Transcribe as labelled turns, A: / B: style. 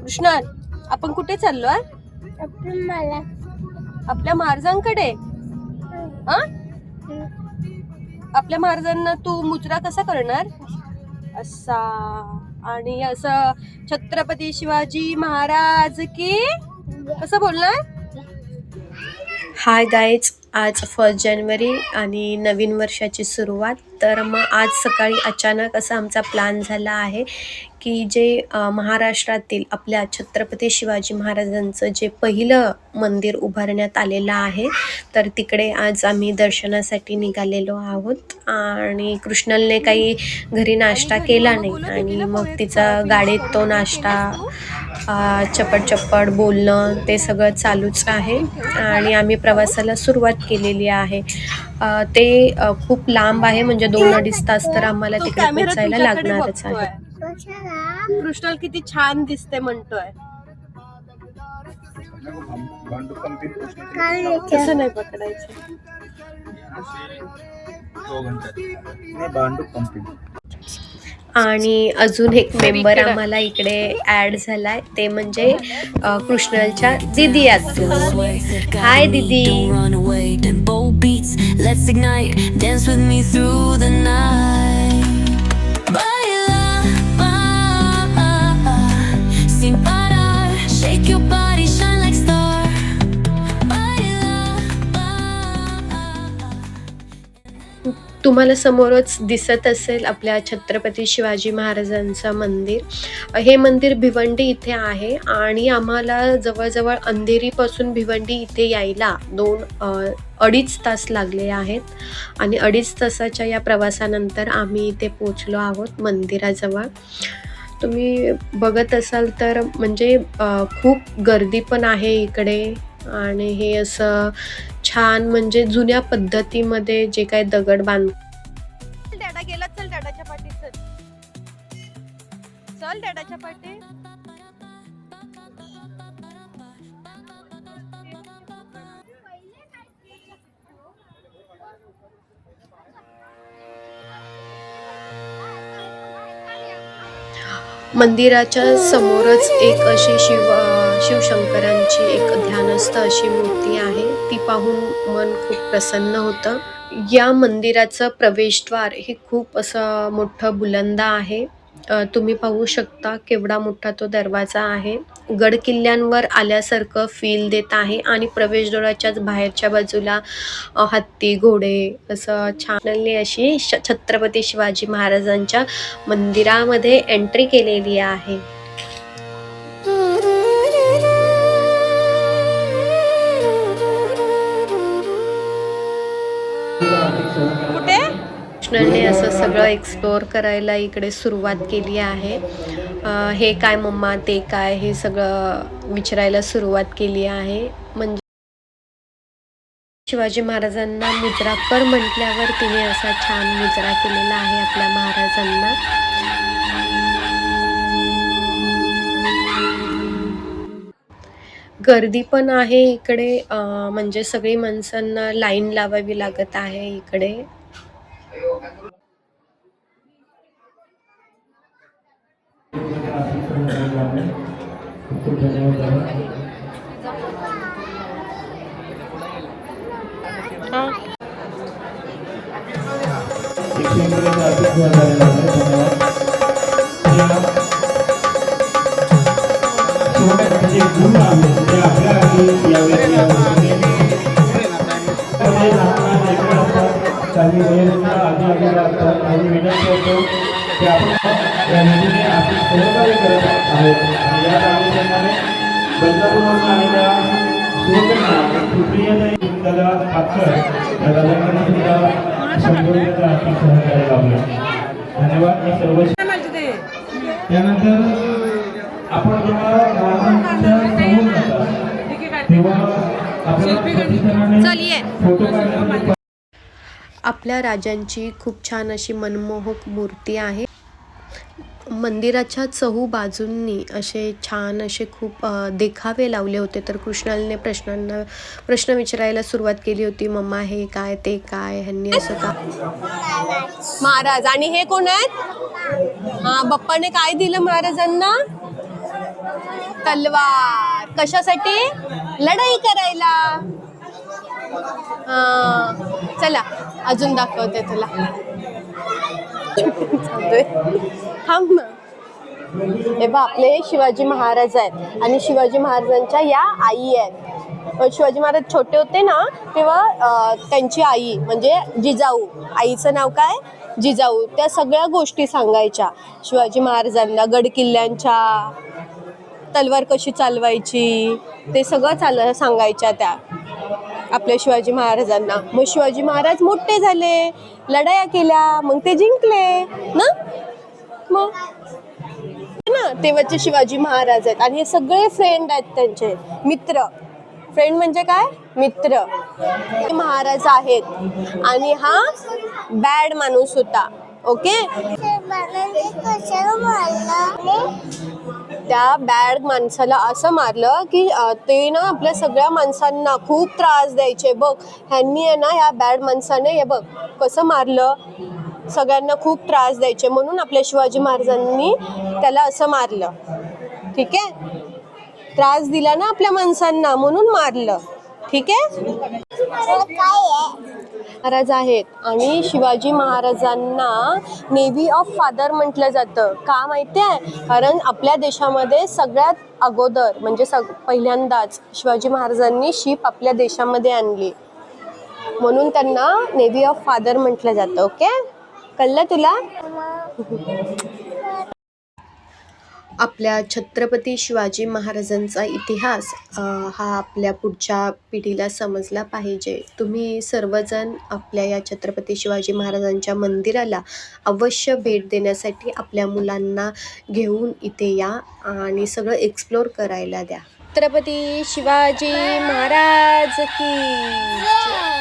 A: कृष्णा आपण कुठे
B: मला.
A: आपल्या महाराजांकडे? हा. आपल्या महाराजांना तू मुजरा कसा करणार? असा. आणि असं छत्रपती शिवाजी महाराज की कसं बोलणार? हाय गाईज आज फर्स्ट जानेवारी आणि नवीन वर्षाची सुरुवात. तर मग आज सकाळी अचानक असा आमचा प्लॅन झाला आहे की जे महाराष्ट्रातील आपल्या छत्रपती शिवाजी महाराजांचं जे पहिलं मंदिर उभारण्यात आलेलं आहे तर तिकडे आज आम्ही दर्शनासाठी निघालेलो आहोत. आणि कृष्णलने काही घरी नाश्ता केला नाही आणि मग तिचा गाडीत तो नाश्ता चपट चप्पट बोलणं ते सगळं चालूच आहे आणि आम्ही प्रवासाला सुरुवात केलेली आहे. ते खूप लांब आहे म्हणजे दोन अडीच तास तर आम्हाला तिकडे पोचायला लागणारच आहे. कृष्णल किती छान दिसते म्हणतोय. कसं नाही पकडायचं. आणि अजून एक मेंबर आम्हाला इकडे ऍड झालाय. ते म्हणजे कृष्णलच्या दिदी हाय दिदी.
C: Let's ignite, dance with me through the night.
A: तुम्हाला समोरच दिसत असेल आपल्या छत्रपती शिवाजी महाराजांचं मंदिर. हे मंदिर भिवंडी इथे आहे आणि आम्हाला जवळजवळ अंधेरीपासून भिवंडी इथे यायला दोन अडीच तास लागले आहेत. आणि अडीच तासाच्या या प्रवासानंतर आम्ही इथे पोचलो आहोत मंदिराजवळ. तुम्ही बघत असाल तर म्हणजे खूप गर्दी पण आहे इकडे. आणि हे असं छान म्हणजे जुन्या पद्धतीमध्ये जे काही दगड बांध चला चल डॅडाच्या पाठी चल. चल डॅडाच्या पाठी. मंदिराच्या समोरच एक अशी शिव शिवशंकरांची एक ध्यानस्थ अशी मूर्ती आहे. ती पाहून मन खूप प्रसन्न होतं. या मंदिराचं प्रवेशद्वार हे खूप असं मोठं बुलंद आहे. तुम्ही पाहू शकता केवढा मोठा तो दरवाजा आहे. गड किल्ल्यांवर आल्यासारखं फील देत आहे आणि प्रवेशद्वाराच्याच बाहेरच्या बाजूला हत्ती घोडे असं छान अशी छत्रपती शिवाजी महाराजांच्या मंदिरामध्ये एंट्री केलेली आहे. कुठे? कृष्णाने असं सगळं एक्सप्लोअर करायला इकडे सुरुवात केली आहे. हे काय मम्मा ते काय हे सगळं विचारायला सुरुवात केली आहे. म्हणजे शिवाजी महाराजांना मुजरा कर म्हटल्यावर तिने असा छान मुजरा केलेला आहे आपल्या महाराजांना. गर्दी पण आहे इकडे म्हणजे सगळी माणसांना लाईन लावावी लागत आहे इकडे.
D: काही वयोवृद्ध आजूबाजूला असतात काही विनंती होतो. की आपण या आपली सहकार्य करत आहोत. या अनुषंगाने बदलापूरवरून आलेल्या सुवर्णा सुप्रियाताई दादा पाटकर या दादांकडे सुद्धा रुपयाचं आर्थिक सहकार्य लावलं धन्यवाद सर्व त्यानंतर आपण जेव्हा तेव्हा
A: आपल्या राजांची खूप छान अशी मनमोहक मूर्ती आहे.
E: मंदिराच्या चहू बाजूंनी असे छान असे खूप देखावे लावले होते. तर कृष्णालने प्रश्नांना प्रश्न विचारायला सुरुवात केली होती. मम्मा हे काय ते काय ह्यांनी असं का? महाराज आणि हे कोण आहेत? हा बाप्पाने काय दिलं महाराजांना? तलवार. कशासाठी? लढाई करायला. चला अजून दाखवते तुला. चालतोय. थांब ना. हे बा आपले शिवाजी महाराज आहेत आणि शिवाजी महाराजांच्या या आई आहेत. शिवाजी महाराज छोटे होते ना तेव्हा त्यांची आई म्हणजे जिजाऊ. आईचं नाव काय? जिजाऊ. त्या सगळ्या गोष्टी सांगायच्या शिवाजी महाराजांना गड किल्ल्यांच्या तलवार कशी चालवायची? ते सगळं चाल सांगायच्या त्या आपल्या शिवाजी महाराजांना. मग शिवाजी महाराज मोठे झाले लढाया केल्या मग ते जिंकले ना? मग? ना तेव्हाचे शिवाजी महाराज आहेत. आणि हे सगळे फ्रेंड आहेत त्यांचे. मित्र. फ्रेंड म्हणजे काय? मित्र. महाराज आहेत. आणि हा बॅड माणूस होता. ओके त्या बॅड माणसाला असं मारलं की ते ना आपल्या सगळ्या माणसांना खूप त्रास द्यायचे. बघ ह्यांनी आहे ना ह्या बॅड माणसाने हे बघ कसं मारलं? सगळ्यांना खूप त्रास द्यायचे. म्हणून आपल्या शिवाजी महाराजांनी त्याला असं मारलं. ठीक आहे? त्रास दिला ना आपल्या माणसांना म्हणून मारलं. ठीक आहे? महाराज आहेत. आणि शिवाजी महाराजांना नेव्ही ऑफ फादर म्हटलं जातं. का माहिती आहे कारण आपल्या देशामध्ये सगळ्यात अगोदर म्हणजे सग पहिल्यांदाच शिवाजी महाराजांनी शिप आपल्या देशामध्ये आणली. म्हणून त्यांना नेव्ही ऑफ फादर म्हटलं जातं. ओके? कळलं तुला? आपल्या छत्रपती शिवाजी महाराजांचा इतिहास हा आपल्या पुढच्या पिढीला समजला पाहिजे. तुम्ही सर्वजण आपल्या या छत्रपती शिवाजी महाराजांच्या मंदिराला अवश्य भेट देण्यासाठी आपल्या मुलांना घेऊन इथे या आणि सगळं एक्सप्लोर करायला द्या. छत्रपती शिवाजी महाराज की